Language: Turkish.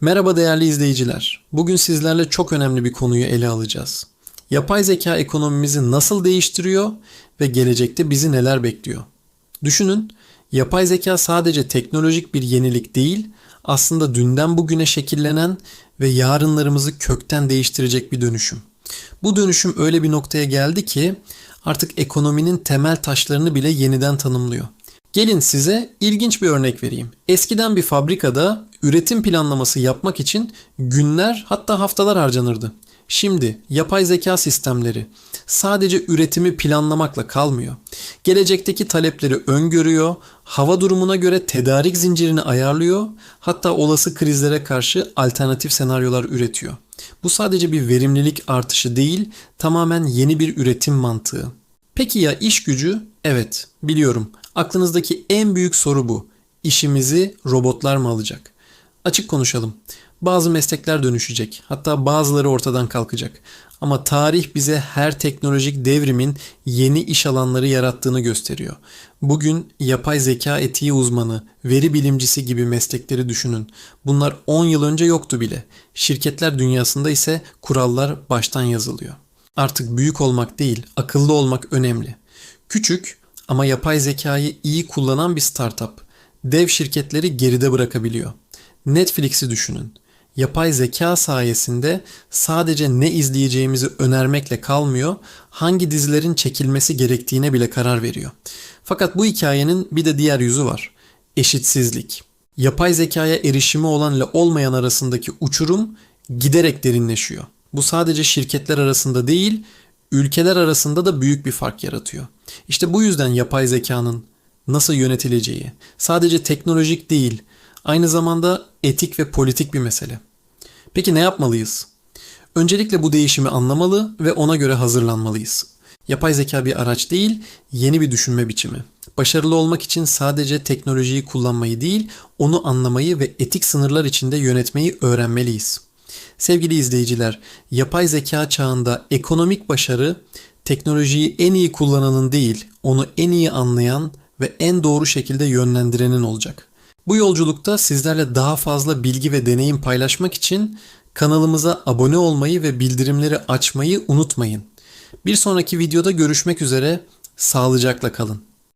Merhaba değerli izleyiciler. Bugün sizlerle çok önemli bir konuyu ele alacağız. Yapay zeka ekonomimizi nasıl değiştiriyor ve gelecekte bizi neler bekliyor? Düşünün, yapay zeka sadece teknolojik bir yenilik değil, aslında dünden bugüne şekillenen ve yarınlarımızı kökten değiştirecek bir dönüşüm. Bu dönüşüm öyle bir noktaya geldi ki artık ekonominin temel taşlarını bile yeniden tanımlıyor. Gelin size ilginç bir örnek vereyim. Eskiden bir fabrikada üretim planlaması yapmak için günler hatta haftalar harcanırdı. Şimdi yapay zeka sistemleri sadece üretimi planlamakla kalmıyor. Gelecekteki talepleri öngörüyor, hava durumuna göre tedarik zincirini ayarlıyor, hatta olası krizlere karşı alternatif senaryolar üretiyor. Bu sadece bir verimlilik artışı değil, tamamen yeni bir üretim mantığı. Peki ya iş gücü? Evet, biliyorum. Aklınızdaki en büyük soru bu. İşimizi robotlar mı alacak? Açık konuşalım. Bazı meslekler dönüşecek. Hatta bazıları ortadan kalkacak. Ama tarih bize her teknolojik devrimin yeni iş alanları yarattığını gösteriyor. Bugün yapay zeka etiği uzmanı, veri bilimcisi gibi meslekleri düşünün. Bunlar 10 yıl önce yoktu bile. Şirketler dünyasında ise kurallar baştan yazılıyor. Artık büyük olmak değil, akıllı olmak önemli. Küçük ama yapay zekayı iyi kullanan bir startup dev şirketleri geride bırakabiliyor. Netflix'i düşünün. Yapay zeka sayesinde sadece ne izleyeceğimizi önermekle kalmıyor, hangi dizilerin çekilmesi gerektiğine bile karar veriyor. Fakat bu hikayenin bir de diğer yüzü var. Eşitsizlik. Yapay zekaya erişimi olan ile olmayan arasındaki uçurum giderek derinleşiyor. Bu sadece şirketler arasında değil, ülkeler arasında da büyük bir fark yaratıyor. İşte bu yüzden yapay zekanın nasıl yönetileceği sadece teknolojik değil, aynı zamanda etik ve politik bir mesele. Peki ne yapmalıyız? Öncelikle bu değişimi anlamalı ve ona göre hazırlanmalıyız. Yapay zeka bir araç değil, yeni bir düşünme biçimi. Başarılı olmak için sadece teknolojiyi kullanmayı değil, onu anlamayı ve etik sınırlar içinde yönetmeyi öğrenmeliyiz. Sevgili izleyiciler, yapay zeka çağında ekonomik başarı teknolojiyi en iyi kullananın değil, onu en iyi anlayan ve en doğru şekilde yönlendirenin olacak. Bu yolculukta sizlerle daha fazla bilgi ve deneyim paylaşmak için kanalımıza abone olmayı ve bildirimleri açmayı unutmayın. Bir sonraki videoda görüşmek üzere, sağlıcakla kalın.